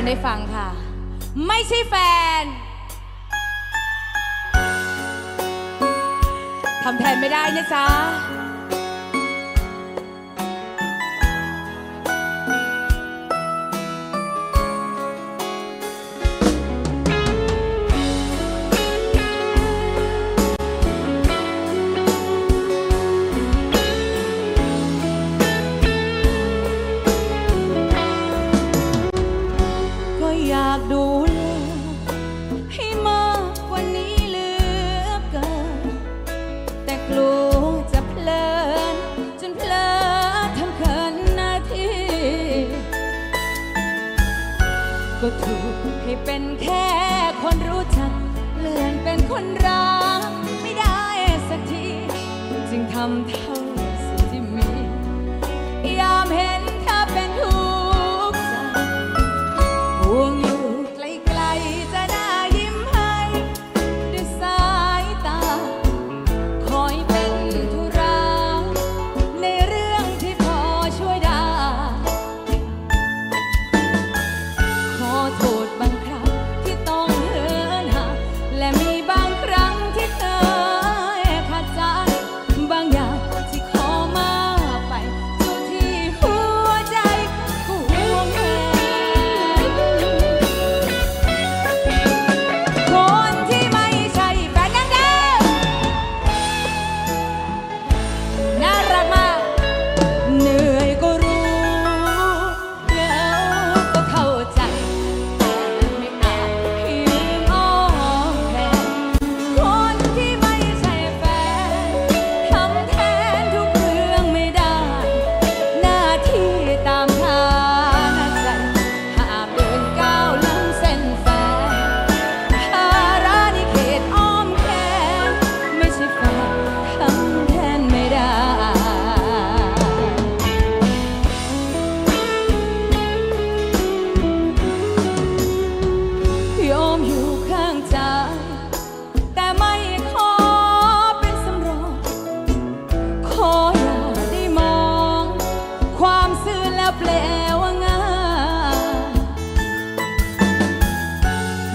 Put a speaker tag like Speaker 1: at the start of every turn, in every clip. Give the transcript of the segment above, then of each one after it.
Speaker 1: คนได้ฟังค่ะ ไม่ใช่แฟนทำแทนไม่ได้นะจ๊ะ ก็ถูกให้เป็นแค่คนรู้จัก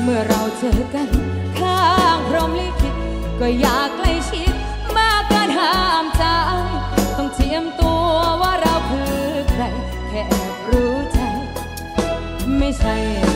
Speaker 1: เมื่อเราเจอกัน ข้างพรมลิขิตก็อยากใกล้ชิดมากกินห้ามใจต้องเทียมตัวว่าเราคือใคร แค่รู้ใจ ไม่ใช่